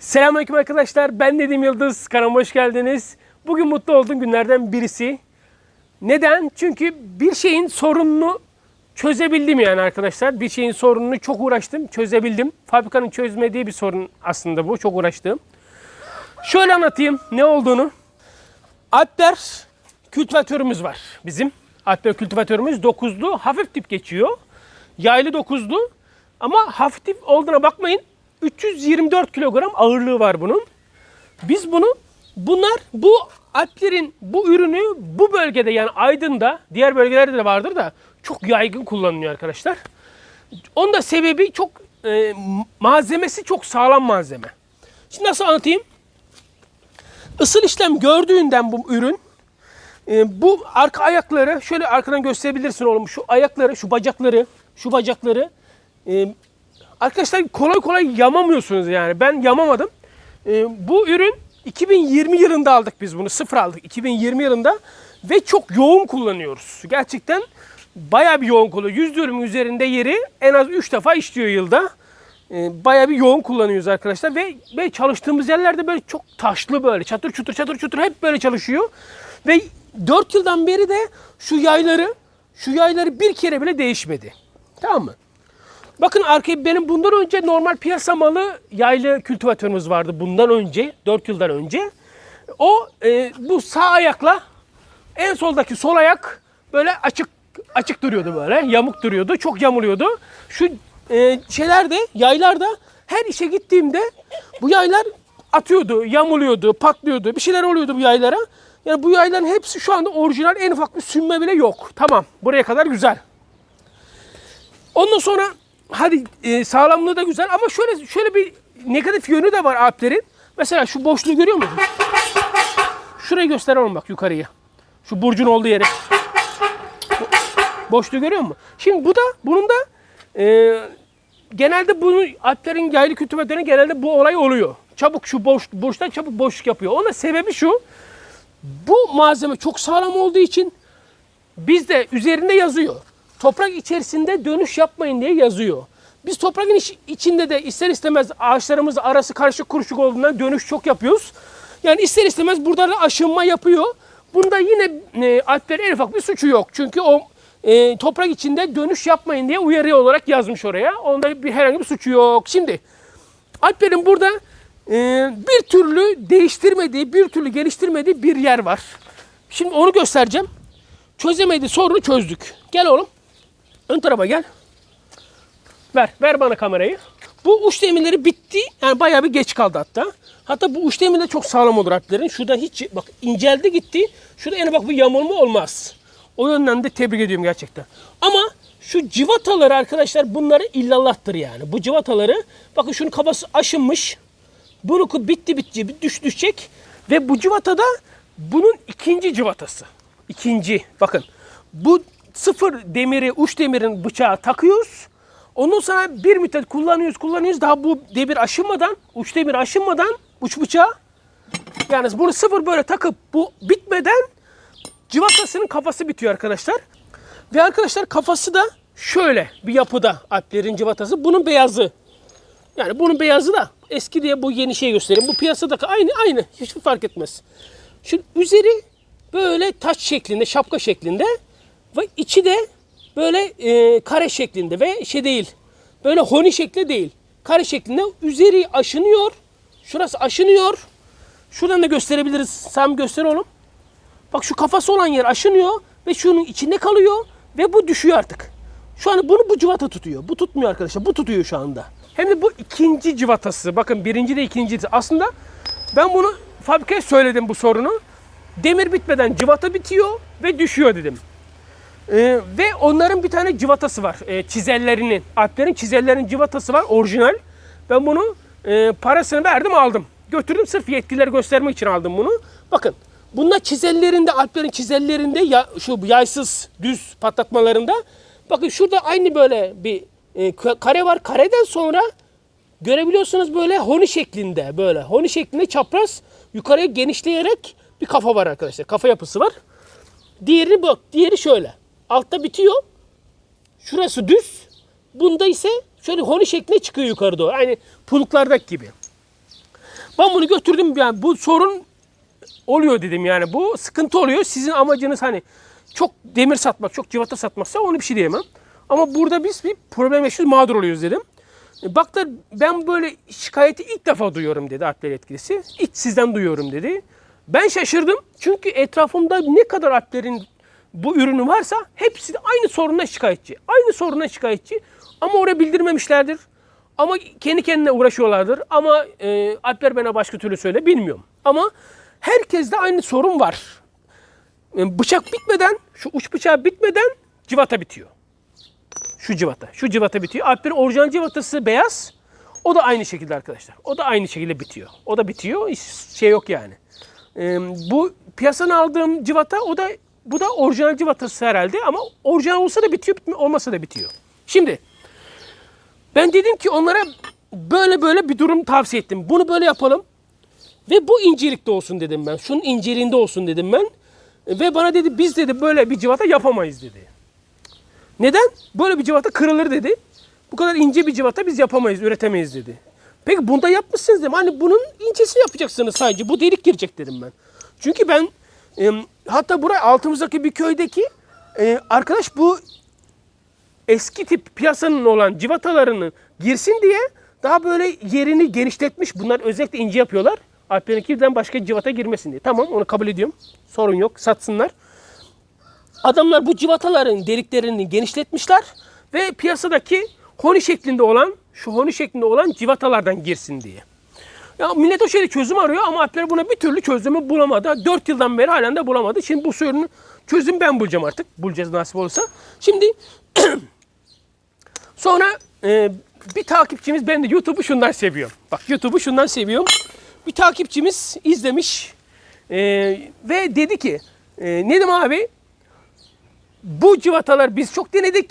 Selamünaleyküm arkadaşlar. Ben Nedim Yıldız. Kanalıma hoş geldiniz. Bugün mutlu olduğum günlerden birisi. Neden? Çünkü bir şeyin sorununu çözebildim yani arkadaşlar. Bir şeyin sorununu çok uğraştım, çözebildim. Fabrikanın çözmediği bir sorun aslında bu. Çok uğraştım. Şöyle anlatayım ne olduğunu. Alpler kültivatörümüz var bizim. Alpler kültivatörümüz 9'lu hafif tip geçiyor. Yaylı 9'lu ama hafif tip olduğuna bakmayın. 324 kilogram ağırlığı var bunun. Biz bunu bunlar bu Alplerin bu ürünü bu bölgede yani Aydın'da diğer bölgelerde de vardır da çok yaygın kullanılıyor arkadaşlar. Onun da sebebi çok e, malzemesi çok sağlam malzeme. Şimdi nasıl anlatayım? Isıl işlem gördüğünden bu ürün e, bu arka ayakları şöyle arkadan gösterebilirsin oğlum. Şu ayakları, şu bacakları, şu bacakları e, arkadaşlar kolay kolay yamamıyorsunuz yani. Ben yamamadım. E, bu ürün 2020 yılında aldık biz bunu. Sıfır aldık 2020 yılında ve çok yoğun kullanıyoruz. Gerçekten bayağı bir yoğun kullanıyor. 100 dönüm üzerinde yeri en az 3 defa işliyor yılda. E, bayağı bir yoğun kullanıyoruz arkadaşlar ve ve çalıştığımız yerlerde böyle çok taşlı böyle çatır çutur çatır çutur hep böyle çalışıyor. Ve 4 yıldan beri de şu yayları şu yayları bir kere bile değişmedi. Tamam mı? Bakın arkaya benim bundan önce normal piyasa malı yaylı kültivatörümüz vardı bundan önce 4 yıldan önce. O e, bu sağ ayakla en soldaki sol ayak böyle açık açık duruyordu böyle. Yamuk duruyordu. Çok yamuluyordu. Şu e, şeylerde, yaylarda her işe gittiğimde bu yaylar atıyordu, yamuluyordu, patlıyordu. Bir şeyler oluyordu bu yaylara. Yani bu yayların hepsi şu anda orijinal. En ufak bir sünme bile yok. Tamam. Buraya kadar güzel. Ondan sonra hadi e, sağlamlığı da güzel ama şöyle şöyle bir negatif yönü de var Alplerin. Mesela şu boşluğu görüyor musun? Şurayı gösteriyorum bak yukarıya. Şu burcun olduğu yere. Boşluğu görüyor musun? Şimdi bu da bunun da e, genelde bunu Alplerin yaylı kütüphanelerinde genelde bu olay oluyor. Çabuk şu boş boştan çabuk boşluk yapıyor. Onun sebebi şu. Bu malzeme çok sağlam olduğu için bizde üzerinde yazıyor. Toprak içerisinde dönüş yapmayın diye yazıyor. Biz toprağın iç- içinde de ister istemez ağaçlarımız arası karışık kuruşuk olduğundan dönüş çok yapıyoruz. Yani ister istemez burada da aşınma yapıyor. Bunda yine e, Alplerin en ufak bir suçu yok. Çünkü o e, toprak içinde dönüş yapmayın diye uyarı olarak yazmış oraya. Onda bir herhangi bir suçu yok. Şimdi Alplerin burada e, bir türlü değiştirmediği, bir türlü geliştirmediği bir yer var. Şimdi onu göstereceğim. Çözemedi sorunu çözdük. Gel oğlum. Ön tarafa gel. Ver, ver bana kamerayı. Bu uç demirleri bitti. Yani bayağı bir geç kaldı hatta. Hatta bu uç demirler çok sağlam olur Alplerin. Şurada hiç bak inceldi gitti. Şurada en bak bir yamulma olmaz. O yönden de tebrik ediyorum gerçekten. Ama şu civataları arkadaşlar bunları illallah'tır yani. Bu civataları bakın şunun kafası aşınmış. Bunu bitti bitti bir düş düşecek. Ve bu civata da bunun ikinci civatası. İkinci. Bakın bu sıfır demiri, uç demirin bıçağı takıyoruz. Ondan sonra bir müddet kullanıyoruz, kullanıyoruz. Daha bu demir aşınmadan, uç demir aşınmadan uç bıçağı. Yani bunu sıfır böyle takıp bu bitmeden civatasının kafası bitiyor arkadaşlar. Ve arkadaşlar kafası da şöyle bir yapıda Alplerin civatası. Bunun beyazı. Yani bunun beyazı da eski diye bu yeni şey göstereyim. Bu piyasadaki aynı aynı. Hiçbir fark etmez. Şimdi üzeri böyle taç şeklinde, şapka şeklinde ve içi de böyle e, kare şeklinde ve şey değil. Böyle honi şekli değil. Kare şeklinde üzeri aşınıyor. Şurası aşınıyor. Şuradan da gösterebiliriz. Sam göster oğlum. Bak şu kafası olan yer aşınıyor ve şunun içinde kalıyor ve bu düşüyor artık. Şu anda bunu bu civata tutuyor. Bu tutmuyor arkadaşlar. Bu tutuyor şu anda. Hem de bu ikinci civatası. Bakın birinci de ikinci. Aslında ben bunu fabrikaya söyledim bu sorunu. Demir bitmeden civata bitiyor ve düşüyor dedim. Ee, ve onların bir tane civatası var. Ee, çizellerinin. Alplerin çizellerinin civatası var. Orijinal. Ben bunu e, parasını verdim aldım. Götürdüm sırf yetkilileri göstermek için aldım bunu. Bakın bunlar çizellerinde, Alplerin çizellerinde ya, şu yaysız düz patlatmalarında. Bakın şurada aynı böyle bir e, ka- kare var. Kareden sonra görebiliyorsunuz böyle honi şeklinde böyle honi şeklinde çapraz yukarıya genişleyerek bir kafa var arkadaşlar. Kafa yapısı var. Diğeri bak, diğeri şöyle. Altta bitiyor. Şurası düz. Bunda ise şöyle honi şeklinde çıkıyor yukarı doğru. Aynı puluklardaki gibi. Ben bunu götürdüm yani bu sorun oluyor dedim yani bu sıkıntı oluyor. Sizin amacınız hani çok demir satmak, çok civata satmaksa onu bir şey diyemem. Ama burada biz bir problem yaşıyoruz, mağdur oluyoruz dedim. E, Baklar ben böyle şikayeti ilk defa duyuyorum dedi Alpler yetkilisi. İlk sizden duyuyorum dedi. Ben şaşırdım çünkü etrafımda ne kadar Alpler'in bu ürünü varsa hepsi de aynı sorundan şikayetçi. Aynı sorundan şikayetçi ama oraya bildirmemişlerdir. Ama kendi kendine uğraşıyorlardır. Ama e, Alpler bana başka türlü söyle bilmiyorum. Ama herkeste aynı sorun var. E, bıçak bitmeden, şu uç bıçağı bitmeden civata bitiyor. Şu civata. Şu civata bitiyor. Alplerin orijinal civatası beyaz. O da aynı şekilde arkadaşlar. O da aynı şekilde bitiyor. O da bitiyor. Hiç şey yok yani. Ee, bu piyasadan aldığım civata o da bu da orijinal civatası herhalde ama orijinal olsa da bitiyor, olmasa da bitiyor. Şimdi ben dedim ki onlara böyle böyle bir durum tavsiye ettim. Bunu böyle yapalım. Ve bu incelikte olsun dedim ben. Şunun inceliğinde olsun dedim ben. Ve bana dedi biz dedi böyle bir civata yapamayız dedi. Neden? Böyle bir civata kırılır dedi. Bu kadar ince bir civata biz yapamayız, üretemeyiz dedi. Peki bunda yapmışsınız dedim. Hani bunun incesini yapacaksınız sadece. Bu delik girecek dedim ben. Çünkü ben e, hatta buraya altımızdaki bir köydeki e, arkadaş bu eski tip piyasanın olan civatalarını girsin diye daha böyle yerini genişletmiş. Bunlar özellikle ince yapıyorlar. Alpler'inkinden başka civata girmesin diye. Tamam onu kabul ediyorum. Sorun yok. Satsınlar. Adamlar bu civataların deliklerini genişletmişler ve piyasadaki honi şeklinde olan, şu honi şeklinde olan civatalardan girsin diye. Ya millet o şeyde çözüm arıyor ama Alpler buna bir türlü çözümü bulamadı. 4 yıldan beri halen de bulamadı. Şimdi bu sorunun çözüm ben bulacağım artık. Bulacağız nasip olursa. Şimdi sonra e, bir takipçimiz ben de YouTube'u şundan seviyorum. Bak YouTube'u şundan seviyorum. Bir takipçimiz izlemiş e, ve dedi ki e, Nedim abi bu civatalar biz çok denedik.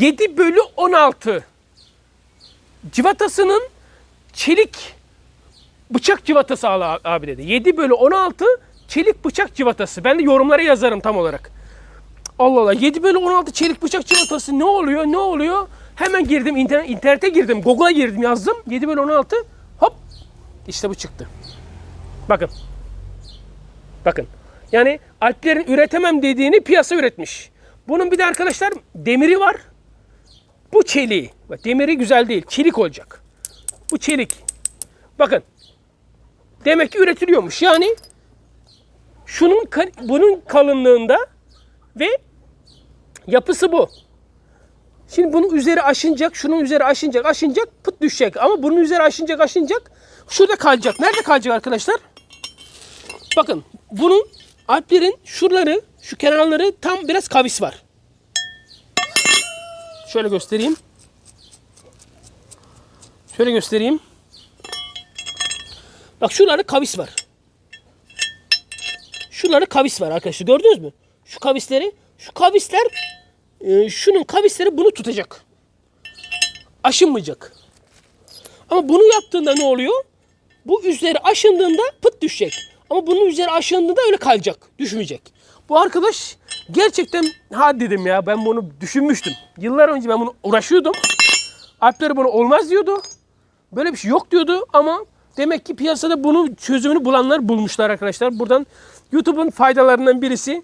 7 bölü 16 civatasının çelik bıçak civatası al abi dedi. 7 bölü 16 çelik bıçak civatası. Ben de yorumlara yazarım tam olarak. Allah Allah 7 bölü 16 çelik bıçak civatası ne oluyor ne oluyor? Hemen girdim internet, internete girdim Google'a girdim yazdım 7 bölü 16 hop işte bu çıktı. Bakın. Bakın. Yani Alplerin üretemem dediğini piyasa üretmiş. Bunun bir de arkadaşlar demiri var. Bu çeliği. Demiri güzel değil. Çelik olacak. Bu çelik. Bakın. Demek ki üretiliyormuş. Yani şunun bunun kalınlığında ve yapısı bu. Şimdi bunun üzeri aşınacak, şunun üzeri aşınacak, aşınacak, pıt düşecek. Ama bunun üzeri aşınacak, aşınacak. Şurada kalacak. Nerede kalacak arkadaşlar? Bakın bunun Alplerin şuraları, şu kenarları tam biraz kavis var. Şöyle göstereyim. Şöyle göstereyim. Bak şuralarda kavis var. Şuralarda kavis var arkadaşlar. Gördünüz mü? Şu kavisleri. Şu kavisler e, şunun kavisleri bunu tutacak. Aşınmayacak. Ama bunu yaptığında ne oluyor? Bu üzeri aşındığında pıt düşecek. Ama bunun üzeri aşındığında öyle kalacak. Düşmeyecek. Bu arkadaş gerçekten ha dedim ya ben bunu düşünmüştüm. Yıllar önce ben bunu uğraşıyordum. Alpler bunu olmaz diyordu. Böyle bir şey yok diyordu ama demek ki piyasada bunun çözümünü bulanlar bulmuşlar arkadaşlar. Buradan YouTube'un faydalarından birisi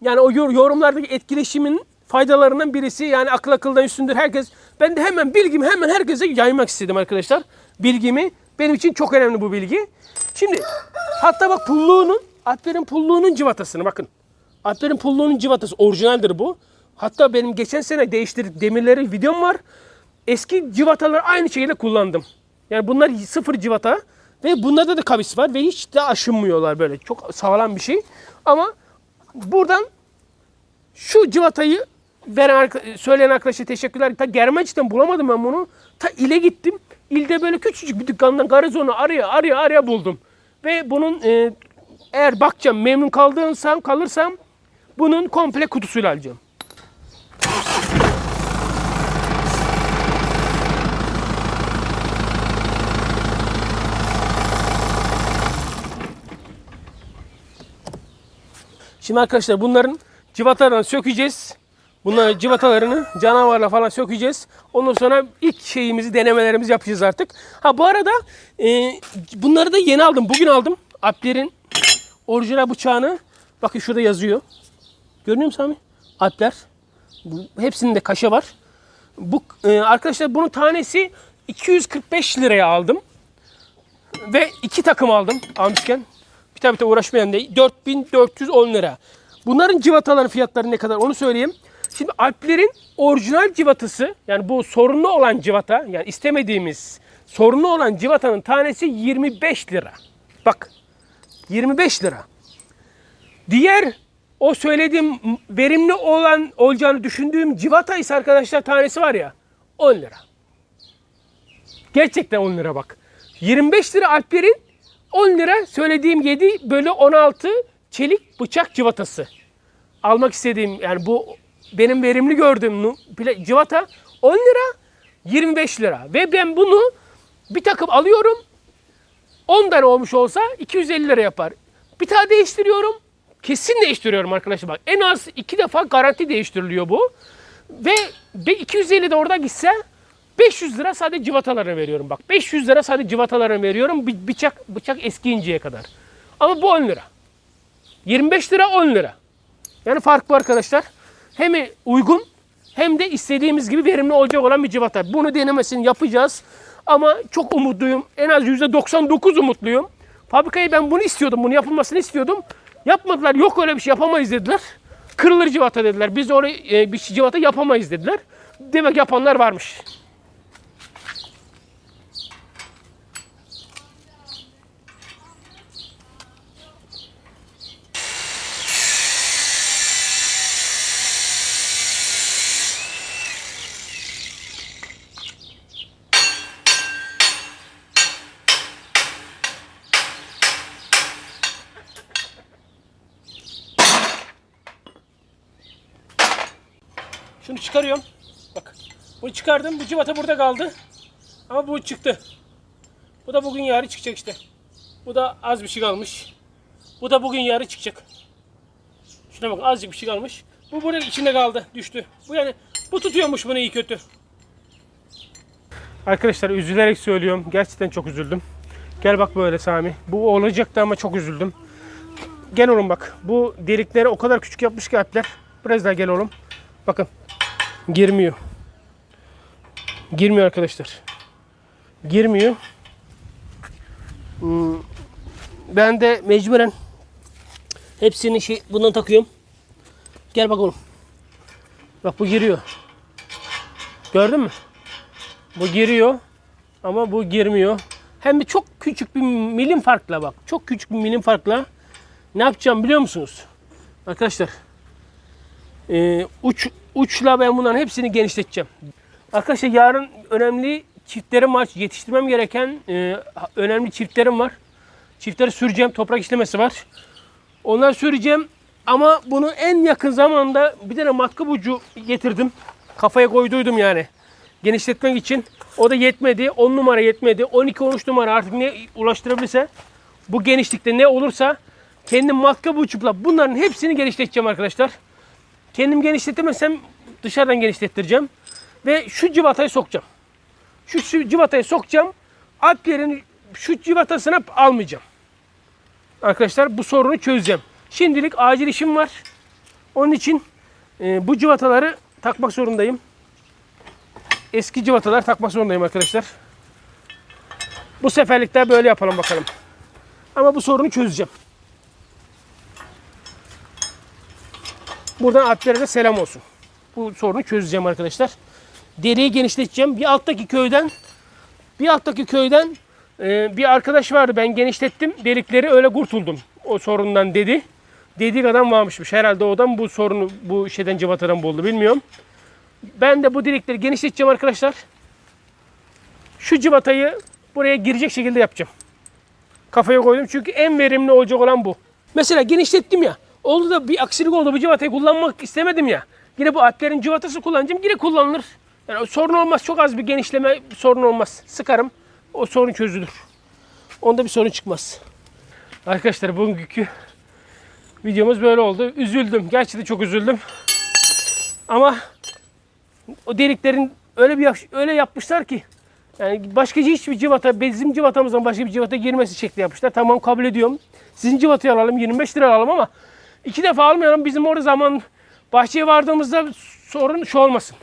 yani o yor- yorumlardaki etkileşimin faydalarından birisi yani akıl akıldan üstündür herkes. Ben de hemen bilgimi hemen herkese yaymak istedim arkadaşlar. Bilgimi benim için çok önemli bu bilgi. Şimdi hatta bak pulluğunun Alper'in pulluğunun civatasını bakın. Alper'in pulluğunun civatası orijinaldir bu. Hatta benim geçen sene değiştirdik demirleri videom var. Eski civataları aynı şekilde kullandım. Yani bunlar sıfır civata ve bunlarda da kavis var ve hiç de aşınmıyorlar böyle. Çok sağlam bir şey. Ama buradan şu civatayı veren söyleyen arkadaşa teşekkürler. Ta Germencik'ten bulamadım ben bunu. Ta ile gittim. İlde böyle küçücük bir dükkandan garizonu araya araya araya buldum. Ve bunun e, eğer bakacağım memnun kaldığımsam kalırsam bunun komple kutusuyla alacağım. Şimdi arkadaşlar bunların civatalarını sökeceğiz. Bunların civatalarını canavarla falan sökeceğiz. Ondan sonra ilk şeyimizi denemelerimizi yapacağız artık. Ha bu arada e, bunları da yeni aldım. Bugün aldım. Alpler'in orijinal bıçağını. Bakın şurada yazıyor. Görünüyor musun Sami? Alpler. Bu, hepsinde kaşe var. Bu e, arkadaşlar bunun tanesi 245 liraya aldım. Ve iki takım aldım almışken. Tabi de uğraşmayan da 4410 lira. Bunların civataların fiyatları ne kadar onu söyleyeyim. Şimdi Alplerin orijinal civatası yani bu sorunlu olan civata yani istemediğimiz sorunlu olan civatanın tanesi 25 lira. Bak 25 lira. Diğer o söylediğim verimli olan olacağını düşündüğüm civata ise arkadaşlar tanesi var ya 10 lira. Gerçekten 10 lira bak. 25 lira Alper'in 10 lira söylediğim 7 bölü 16 çelik bıçak civatası. Almak istediğim yani bu benim verimli gördüğüm civata 10 lira 25 lira. Ve ben bunu bir takım alıyorum 10 tane olmuş olsa 250 lira yapar. Bir tane değiştiriyorum. Kesin değiştiriyorum arkadaşlar bak. En az iki defa garanti değiştiriliyor bu. Ve be- 250 de orada gitse 500 lira sadece civatalarına veriyorum bak. 500 lira sadece civatalarına veriyorum. Bir bıçak bıçak eskiyinceye kadar. Ama bu 10 lira. 25 lira 10 lira. Yani fark bu arkadaşlar. Hem uygun hem de istediğimiz gibi verimli olacak olan bir civata. Bunu denemesini yapacağız. Ama çok umutluyum. En az %99 umutluyum. Fabrikayı ben bunu istiyordum. Bunu yapılmasını istiyordum. Yapmadılar. Yok öyle bir şey yapamayız dediler. Kırılır civata dediler. Biz oraya e, bir civata yapamayız dediler. Demek yapanlar varmış. Çıkarıyorum. Bak. Bunu çıkardım. Bu civata burada kaldı. Ama bu çıktı. Bu da bugün yarı çıkacak işte. Bu da az bir şey kalmış. Bu da bugün yarı çıkacak. Şuna bak azıcık bir şey kalmış. Bu burada içinde kaldı. Düştü. Bu yani bu tutuyormuş bunu iyi kötü. Arkadaşlar üzülerek söylüyorum. Gerçekten çok üzüldüm. Gel bak böyle Sami. Bu olacaktı ama çok üzüldüm. Gel oğlum bak. Bu delikleri o kadar küçük yapmış ki alpler. Biraz daha gel oğlum. Bakın. Girmiyor. Girmiyor arkadaşlar. Girmiyor. Hmm, Ben de mecburen hepsini şey bundan takıyorum. Gel bakalım. Bak bu giriyor. Gördün mü? Bu giriyor ama bu girmiyor. Hem de çok küçük bir milim farkla bak. Çok küçük bir milim farkla ne yapacağım biliyor musunuz? Arkadaşlar ee, uç uçla ben bunların hepsini genişleteceğim. Arkadaşlar yarın önemli çiftlerim var. Yetiştirmem gereken e, önemli çiftlerim var. Çiftleri süreceğim. Toprak işlemesi var. Onları süreceğim. Ama bunu en yakın zamanda bir tane matkap ucu getirdim. Kafaya koyduydum yani. Genişletmek için. O da yetmedi. 10 numara yetmedi. 12-13 numara artık ne ulaştırabilirse bu genişlikte ne olursa kendim matkap uçupla bunların hepsini genişleteceğim arkadaşlar. Kendim genişletemezsem dışarıdan genişlettireceğim. Ve şu civatayı sokacağım. Şu, şu civatayı sokacağım. Alplerin şu civatasını almayacağım. Arkadaşlar bu sorunu çözeceğim. Şimdilik acil işim var. Onun için e, bu civataları takmak zorundayım. Eski civatalar takmak zorundayım arkadaşlar. Bu seferlik de böyle yapalım bakalım. Ama bu sorunu çözeceğim. Buradan Alplere de selam olsun. Bu sorunu çözeceğim arkadaşlar. Deriyi genişleteceğim. Bir alttaki köyden bir alttaki köyden e, bir arkadaş vardı. Ben genişlettim. Delikleri öyle kurtuldum. O sorundan dedi. Dediği adam varmışmış. Herhalde o adam bu sorunu bu şeyden civatadan buldu. Bilmiyorum. Ben de bu delikleri genişleteceğim arkadaşlar. Şu civatayı buraya girecek şekilde yapacağım. Kafaya koydum çünkü en verimli olacak olan bu. Mesela genişlettim ya. Oldu da bir aksilik oldu. Bu civatayı kullanmak istemedim ya. Yine bu alplerin civatası kullanacağım. Yine kullanılır. Yani sorun olmaz. Çok az bir genişleme sorun olmaz. Sıkarım. O sorun çözülür. Onda bir sorun çıkmaz. Arkadaşlar bugünkü videomuz böyle oldu. Üzüldüm. Gerçekten çok üzüldüm. Ama o deliklerin öyle bir öyle yapmışlar ki yani başka hiçbir civata, bizim civatamızdan başka bir civata girmesi şekli yapmışlar. Tamam kabul ediyorum. Sizin civatayı alalım 25 lira alalım ama iki defa almayalım. Bizim orada zaman bahçeye vardığımızda sorun şu olmasın.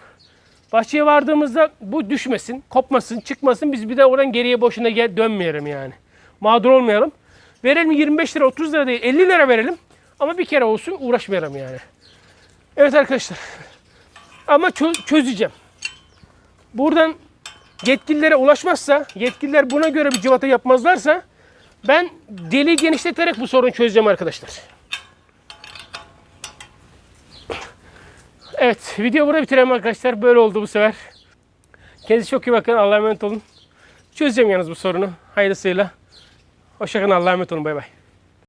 Bahçeye vardığımızda bu düşmesin, kopmasın, çıkmasın. Biz bir de oradan geriye boşuna gel dönmeyelim yani. Mağdur olmayalım. Verelim 25 lira, 30 lira değil 50 lira verelim. Ama bir kere olsun uğraşmayalım yani. Evet arkadaşlar. Ama çö- çözeceğim. Buradan yetkililere ulaşmazsa, yetkililer buna göre bir civata yapmazlarsa ben deliği genişleterek bu sorunu çözeceğim arkadaşlar. Evet, video burada bitirelim arkadaşlar. Böyle oldu bu sefer. Kendinize çok iyi bakın. Allah'a emanet olun. Çözeceğim yalnız bu sorunu. Hayırlısıyla. Hoşçakalın. Allah'a emanet olun. Bay bay.